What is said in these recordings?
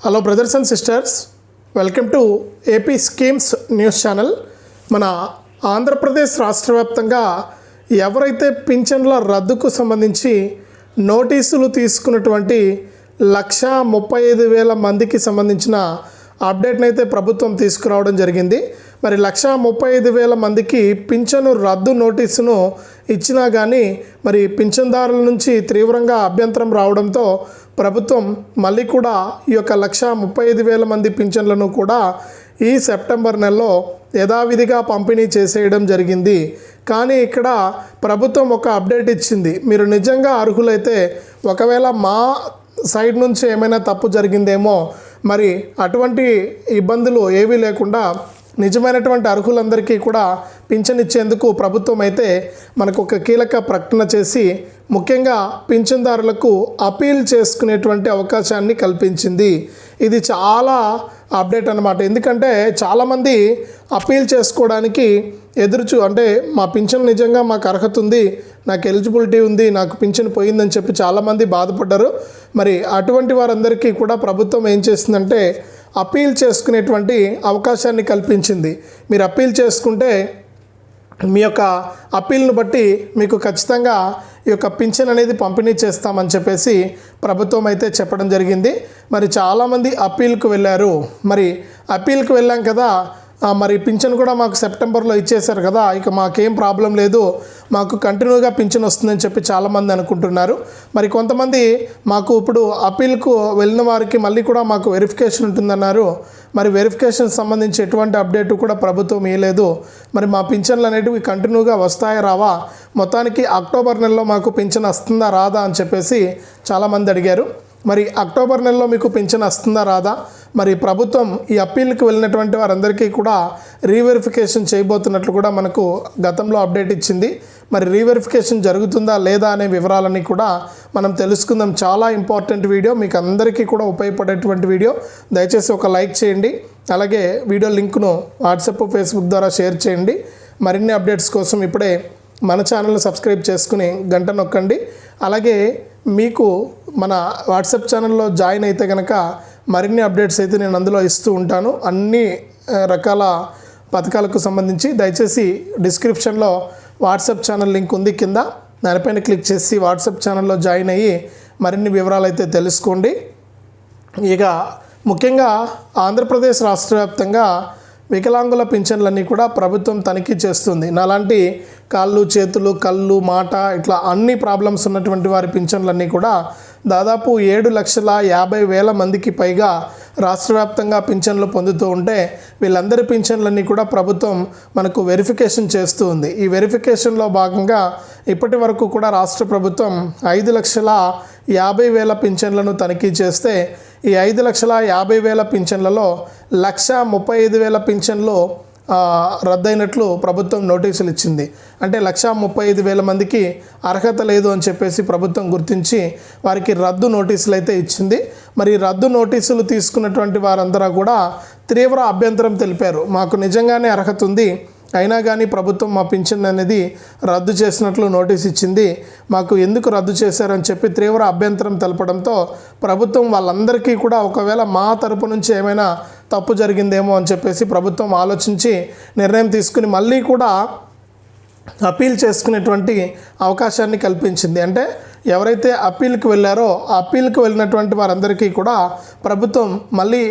Hello brothers and sisters welcome to AP schemes news channel మన ఆంధ్రప్రదేశ్ రాష్ట్ర వ్యాప్తంగా ఎవరైతే పింఛన్ల రద్దుకు సంబంధించి నోటీసులు తీసుకున్నటువంటి లక్ష ముప్పై ఐదు వేల మందికి సంబంధించిన అప్డేట్ని అయితే ప్రభుత్వం తీసుకురావడం జరిగింది. మరి లక్ష ముప్పై ఐదు వేల మందికి పింఛను రద్దు నోటీసును ఇచ్చినా కానీ మరి పింఛన్దారుల నుంచి తీవ్రంగా అభ్యంతరం రావడంతో ప్రభుత్వం మళ్ళీ కూడా ఈ యొక్క లక్ష ముప్పై ఐదు వేల మంది పింఛన్లను కూడా ఈ సెప్టెంబర్ నెలలో యథావిధిగా పంపిణీ చేసేయడం జరిగింది. కానీ ఇక్కడ ప్రభుత్వం ఒక అప్డేట్ ఇచ్చింది. మీరు నిజంగా అర్హులైతే ఒకవేళ మా సైడ్ నుంచి ఏమైనా తప్పు జరిగిందేమో మరి అటువంటి ఇబ్బందులు ఏవీ లేకుండా నిజమైనటువంటి అర్హులందరికీ కూడా పింఛన్ ఇచ్చేందుకు ప్రభుత్వం అయితే మనకు ఒక కీలక ప్రకటన చేసి ముఖ్యంగా పింఛన్దారులకు అపీల్ చేసుకునేటువంటి అవకాశాన్ని కల్పించింది. ఇది చాలా అప్డేట్ అనమాట ఎందుకంటే చాలామంది అపీల్ చేసుకోవడానికి ఎదురుచు అంటే మా పింఛన్ నిజంగా మాకు అర్హత ఉంది నాకు ఎలిజిబిలిటీ ఉంది నాకు పింఛన్ పోయిందని చెప్పి చాలామంది బాధపడ్డారు. మరి అటువంటి వారందరికీ కూడా ప్రభుత్వం ఏం చేసిందంటే అపీల్ చేసుకునేటువంటి అవకాశాన్ని కల్పించింది. మీరు అప్పీల్ చేసుకుంటే మీ యొక్క అప్పీల్ను బట్టి మీకు ఖచ్చితంగా ఈ యొక్క పింఛన్ అనేది పంపిణీ చేస్తామని చెప్పేసి ప్రభుత్వం అయితే చెప్పడం జరిగింది. మరి చాలామంది అప్పీల్కు వెళ్ళారు. మరి అప్పీల్కి వెళ్ళాం కదా మరి పింఛన్ కూడా మాకు సెప్టెంబర్లో ఇచ్చేశారు కదా ఇక మాకేం ప్రాబ్లం లేదు మాకు కంటిన్యూగా పింఛన్ వస్తుందని చెప్పి చాలామంది అనుకుంటున్నారు. మరి కొంతమంది మాకు ఇప్పుడు అప్పీల్కు వెళ్ళిన వారికి మళ్ళీ కూడా మాకు వెరిఫికేషన్ ఉంటుందన్నారు. మరి వెరిఫికేషన్ సంబంధించి ఎటువంటి అప్డేట్ కూడా ప్రభుత్వం ఇవ్వలేదు మరి మా పింఛన్లు అనేటివి కంటిన్యూగా వస్తాయా రావా? మొత్తానికి అక్టోబర్ నెలలో మాకు పింఛన్ వస్తుందా రాదా అని చెప్పేసి చాలామంది అడిగారు. మరి అక్టోబర్ నెలలో మీకు పింఛన్ వస్తుందా రాదా? మరి ప్రభుత్వం ఈ అప్పీల్కి వెళ్ళినటువంటి వారందరికీ కూడా రీవెరిఫికేషన్ చేయబోతున్నట్లు కూడా మనకు గతంలో అప్డేట్ ఇచ్చింది. మరి రీవెరిఫికేషన్ జరుగుతుందా లేదా అనే వివరాలన్నీ కూడా మనం తెలుసుకుందాం. చాలా ఇంపార్టెంట్ వీడియో మీకు అందరికీ కూడా ఉపయోగపడేటువంటి వీడియో. దయచేసి ఒక లైక్ చేయండి. అలాగే వీడియో లింక్ను వాట్సాప్ ఫేస్బుక్ ద్వారా షేర్ చేయండి. మరిన్ని అప్డేట్స్ కోసం ఇప్పుడే మన ఛానల్ని సబ్స్క్రైబ్ చేసుకుని గంట నొక్కండి. అలాగే మీకు మన వాట్సాప్ ఛానల్లో జాయిన్ అయితే కనుక మరిన్ని అప్డేట్స్ అయితే నేను అందులో ఇస్తూ ఉంటాను. అన్ని రకాల పథకాలకు సంబంధించి దయచేసి డిస్క్రిప్షన్లో వాట్సాప్ ఛానల్ లింక్ ఉంది కింద. దానిపైన క్లిక్ చేసి వాట్సాప్ ఛానల్లో జాయిన్ అయ్యి మరిన్ని వివరాలు అయితే తెలుసుకోండి. ఇక ముఖ్యంగా ఆంధ్రప్రదేశ్ రాష్ట్ర వ్యాప్తంగా వికలాంగుల పింఛన్లన్నీ కూడా ప్రభుత్వం తనిఖీ చేస్తుంది. నాలాంటి కాళ్ళు చేతులు కళ్ళు మాట ఇట్లా అన్ని ప్రాబ్లమ్స్ ఉన్నటువంటి వారి పింఛన్లన్నీ కూడా దాదాపు ఏడు లక్షల యాభై వేల మందికి పైగా రాష్ట్ర వ్యాప్తంగా పింఛన్లు పొందుతూ ఉంటే వీళ్ళందరి పింఛన్లన్నీ కూడా ప్రభుత్వం మనకు వెరిఫికేషన్ చేస్తూ ఉంది. ఈ వెరిఫికేషన్లో భాగంగా ఇప్పటి వరకు కూడా రాష్ట్ర ప్రభుత్వం ఐదు లక్షల యాభై వేల పింఛన్లను తనిఖీ చేస్తే ఈ ఐదు లక్షల యాభై వేల పింఛన్లలో లక్ష ముప్పై ఐదు వేల పింఛన్లు రద్దయినట్లు ప్రభుత్వం నోటీసులు ఇచ్చింది. అంటే లక్షా ముప్పై ఐదు వేల మందికి అర్హత లేదు అని చెప్పేసి ప్రభుత్వం గుర్తించి వారికి రద్దు నోటీసులు అయితే ఇచ్చింది. మరి రద్దు నోటీసులు తీసుకున్నటువంటి వారందరూ కూడా తీవ్ర అభ్యంతరం తెలిపారు. మాకు నిజంగానే అర్హత ఉంది. అయినా కానీ ప్రభుత్వం మా పింఛన్ అనేది రద్దు చేసినట్లు నోటీస్ ఇచ్చింది. మాకు ఎందుకు రద్దు చేశారని చెప్పి తీవ్ర అభ్యంతరం తెలపడంతో ప్రభుత్వం వాళ్ళందరికీ కూడా ఒకవేళ మా తరపు నుంచి ఏమైనా తప్పు జరిగిందేమో అని చెప్పేసి ప్రభుత్వం ఆలోచించి నిర్ణయం తీసుకుని మళ్ళీ కూడా అపీల్ చేసుకునేటువంటి అవకాశాన్ని కల్పించింది. అంటే ఎవరైతే అప్పీల్కి వెళ్ళారో అప్పీల్కి వెళ్ళినటువంటి వారందరికీ కూడా ప్రభుత్వం మళ్ళీ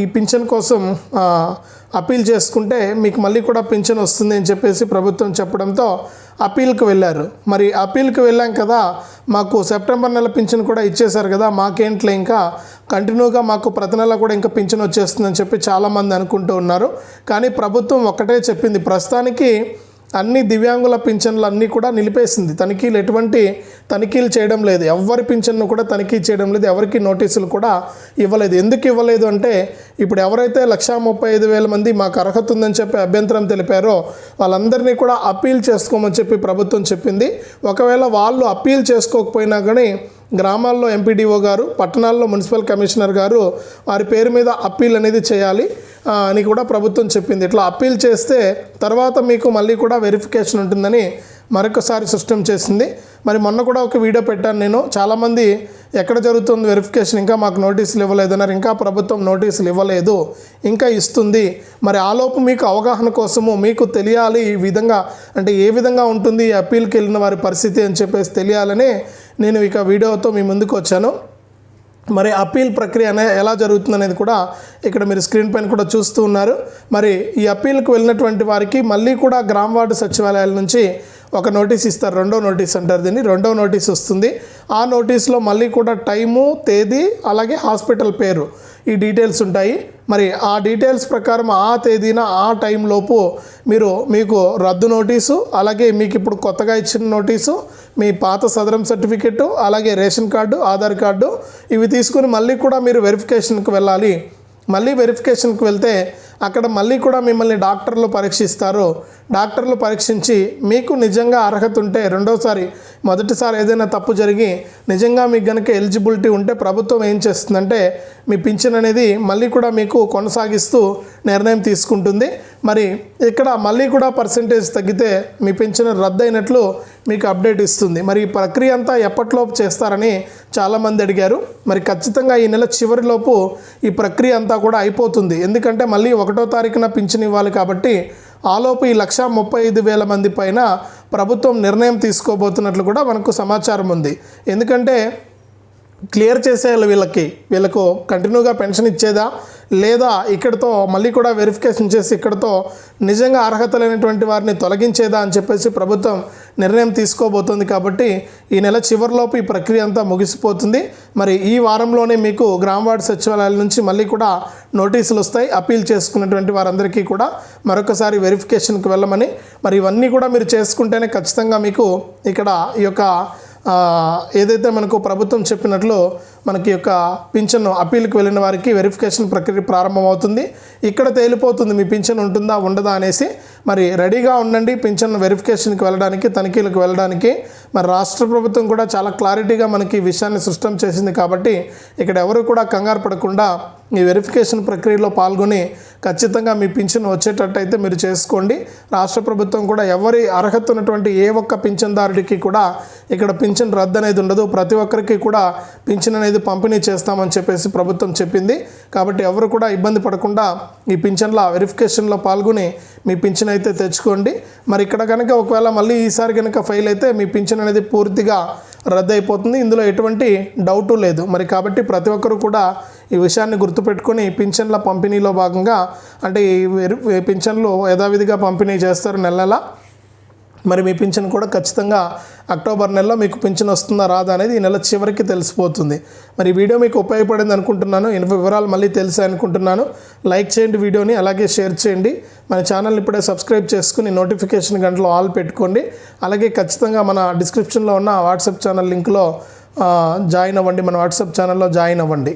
ఈ పింఛన్ కోసం అప్పీల్ అపీల్ చేసుకుంటే మీకు మళ్ళీ కూడా పింఛన్ వస్తుంది అని చెప్పేసి ప్రభుత్వం చెప్పడంతో అపీల్కి వెళ్ళారు. మరి అపీల్కి వెళ్ళాం కదా మాకు సెప్టెంబర్ నెల పింఛన్ కూడా ఇచ్చేశారు కదా మాకేంట్లే ఇంకా? కంటిన్యూగా మాకు ప్రతి నెల కూడా ఇంకా పింఛన్ వచ్చేస్తుందని చెప్పి చాలామంది అనుకుంటూ ఉన్నారు. కానీ ప్రభుత్వం ఒక్కటే చెప్పింది ప్రస్తుతానికి అన్ని దివ్యాంగుల పింఛన్లు అన్నీ కూడా నిలిపేసింది. తనిఖీలు ఎటువంటి తనిఖీలు చేయడం లేదు. ఎవరి పింఛన్ను కూడా తనిఖీ చేయడం లేదు. ఎవరికి నోటీసులు కూడా ఇవ్వలేదు. ఎందుకు ఇవ్వలేదు అంటే ఇప్పుడు ఎవరైతే లక్షా ముప్పై ఐదు వేల మంది మాకు అర్హత ఉందని చెప్పి అభ్యంతరం తెలిపారో వాళ్ళందరినీ కూడా అప్పీల్ చేసుకోమని చెప్పి ప్రభుత్వం చెప్పింది. ఒకవేళ వాళ్ళు అప్పీల్ చేసుకోకపోయినా కానీ గ్రామాల్లో ఎంపీడీఓ గారు పట్టణాల్లో మున్సిపల్ కమిషనర్ గారు వారి పేరు మీద అప్పీల్ అనేది చేయాలి. అని కూడా ప్రభుత్వం చెప్పింది. ఇట్లా అప్పీల్ చేస్తే తర్వాత మీకు మళ్ళీ కూడా వెరిఫికేషన్ ఉంటుందని మరొకసారి సిస్టమ్ చేసింది. మరి మొన్న కూడా ఒక వీడియో పెట్టాను నేను. చాలామంది ఎక్కడ జరుగుతుంది వెరిఫికేషన్ ఇంకా మాకు నోటీసులు ఇవ్వలేదన్నారు. ఇంకా ప్రభుత్వం నోటీసులు ఇవ్వలేదు. ఇంకా ఇస్తుంది. మరి ఆలోపు మీకు అవగాహన కోసము మీకు తెలియాలి ఈ విధంగా అంటే ఏ విధంగా ఉంటుంది ఈ అప్పీల్కి వెళ్ళిన వారి పరిస్థితి అని చెప్పేసి తెలియాలని నేను ఇక వీడియోతో మీ ముందుకు వచ్చాను. మరి అప్పీల్ ప్రక్రియ అనే ఎలా జరుగుతుంది అనేది కూడా ఇక్కడ మీరు స్క్రీన్ పైన కూడా చూస్తూ ఉన్నారు. మరి ఈ అప్పీల్కు వెళ్ళినటువంటి వారికి మళ్ళీ కూడా గ్రామ వార్డు సచివాలయాల నుంచి ఒక నోటీస్ ఇస్తారు. రెండో నోటీస్ అంటారు దీన్ని. రెండో నోటీస్ వస్తుంది. ఆ నోటీస్లో మళ్ళీ కూడా టైము తేదీ అలాగే హాస్పిటల్ పేరు ఈ డీటెయిల్స్ ఉంటాయి. మరి ఆ డీటెయిల్స్ ప్రకారం ఆ తేదీన ఆ టైంలోపు మీరు మీకు రద్దు నోటీసు అలాగే మీకు ఇప్పుడు కొత్తగా ఇచ్చిన నోటీసు మీ పాత సదరం సర్టిఫికెట్ అలాగే రేషన్ కార్డు ఆధార్ కార్డు ఇవి తీసుకుని మళ్ళీ కూడా మీరు వెరిఫికేషన్కి వెళ్ళాలి. మళ్ళీ వెరిఫికేషన్కి వెళ్తే అక్కడ మళ్ళీ కూడా మిమ్మల్ని డాక్టర్లు పరీక్షిస్తారు. డాక్టర్లు పరీక్షించి మీకు నిజంగా అర్హత ఉంటే రెండోసారి మొదటిసారి ఏదైనా తప్పు జరిగి నిజంగా మీకు గనక ఎలిజిబిలిటీ ఉంటే ప్రభుత్వం ఏం చేస్తుందంటే మీ పింఛన్ అనేది మళ్ళీ కూడా మీకు కొనసాగిస్తూ నిర్ణయం తీసుకుంటుంది. మరి ఇక్కడ మళ్ళీ కూడా పర్సంటేజ్ తగ్గితే మీ పింఛన్ రద్దయినట్లు మీకు అప్డేట్ ఇస్తుంది. మరి ఈ ప్రక్రియ అంతా ఎప్పటిలోపు చేస్తారని చాలామంది అడిగారు. మరి ఖచ్చితంగా ఈ నెల చివరిలోపు ఈ ప్రక్రియ అంతా కూడా అయిపోతుంది. ఎందుకంటే మళ్ళీ ఒకటో తారీఖున పింఛన్ ఇవ్వాలి కాబట్టి ఆలోపు ఈ లక్ష ముప్పై ఐదు వేల మంది పైన ప్రభుత్వం నిర్ణయం తీసుకోబోతున్నట్లు కూడా మనకు సమాచారం ఉంది. ఎందుకంటే క్లియర్ చేసేయాలి వీళ్ళకి వీళ్ళకు కంటిన్యూగా పెన్షన్ ఇచ్చేదా? లేదా ఇక్కడతో మళ్ళీ కూడా వెరిఫికేషన్ చేసి ఇక్కడతో నిజంగా అర్హత లేనటువంటి వారిని తొలగించేదా అని చెప్పేసి ప్రభుత్వం నిర్ణయం తీసుకోబోతుంది కాబట్టి ఈ నెల చివరిలోపు ఈ ప్రక్రియ అంతా ముగిసిపోతుంది. మరి ఈ వారంలోనే మీకు గ్రామ వార్డు సచివాలయాల నుంచి మళ్ళీ కూడా నోటీసులు వస్తాయి. అప్పీల్ చేసుకున్నటువంటి వారందరికీ కూడా మరొకసారి వెరిఫికేషన్కి వెళ్ళమని. మరి ఇవన్నీ కూడా మీరు చేసుకుంటేనే ఖచ్చితంగా మీకు ఇక్కడ ఈ యొక్క ఏదైతే మనకు ప్రభుత్వం చెప్పినట్లు మనకి యొక్క పింఛన్ అప్పీల్కి వెళ్ళిన వారికి వెరిఫికేషన్ ప్రక్రియ ప్రారంభమవుతుంది. ఇక్కడ తేలిపోతుంది మీ పింఛన్ ఉంటుందా ఉండదా అనేసి. మరి రెడీగా ఉండండి పింఛన్ వెరిఫికేషన్కి వెళ్ళడానికి తనిఖీలకు వెళ్ళడానికి. మరి రాష్ట్ర ప్రభుత్వం కూడా చాలా క్లారిటీగా మనకి ఈ విషయాన్ని సృష్టం చేసింది కాబట్టి ఇక్కడ ఎవరు కూడా కంగారు పడకుండా ఈ వెరిఫికేషన్ ప్రక్రియలో పాల్గొని ఖచ్చితంగా మీ పింఛన్ వచ్చేటట్టయితే మీరు చేసుకోండి. రాష్ట్ర ప్రభుత్వం కూడా ఎవరి అర్హత ఉన్నటువంటి ఏ ఒక్క పింఛన్దారుడికి కూడా ఇక్కడ పింఛన్ రద్దు అనేది ఉండదు. ప్రతి ఒక్కరికి కూడా పింఛన్ అనేది పంపిణీ చేస్తామని చెప్పేసి ప్రభుత్వం చెప్పింది. కాబట్టి ఎవరు కూడా ఇబ్బంది పడకుండా ఈ పింఛన్ల వెరిఫికేషన్లో పాల్గొని మీ పింఛన్ అయితే తెచ్చుకోండి. మరి ఇక్కడ కనుక ఒకవేళ మళ్ళీ ఈసారి కనుక ఫెయిల్ అయితే మీ పింఛన్ అనేది పూర్తిగా రద్దు అయిపోతుంది ఇందులో ఎటువంటి డౌటు లేదు. మరి కాబట్టి ప్రతి ఒక్కరు కూడా ఈ విషయాన్ని గుర్తుపెట్టుకొని పింఛన్ల పంపిణీలో భాగంగా అంటే ఈ ఈ పింఛన్లు యథావిధిగా పంపిణీ చేస్తారు నెల నెల. మరి మీ పింఛన్ కూడా ఖచ్చితంగా అక్టోబర్ నెలలో మీకు పింఛన్ వస్తుందా రాదా అనేది ఈ నెల చివరికి తెలిసిపోతుంది. మరి వీడియో మీకు ఉపయోగపడింది అనుకుంటున్నాను. ఈ వివరాలు మళ్ళీ తెలిసాయి అనుకుంటున్నాను. లైక్ చేయండి వీడియోని అలాగే షేర్ చేయండి. మన ఛానల్ ఇప్పుడే సబ్స్క్రైబ్ చేసుకుని నోటిఫికేషన్ గంటలో ఆల్ పెట్టుకోండి. అలాగే ఖచ్చితంగా మన డిస్క్రిప్షన్లో ఉన్న వాట్సాప్ ఛానల్ లింక్లో జాయిన్ అవ్వండి. మన వాట్సాప్ ఛానల్లో జాయిన్ అవ్వండి.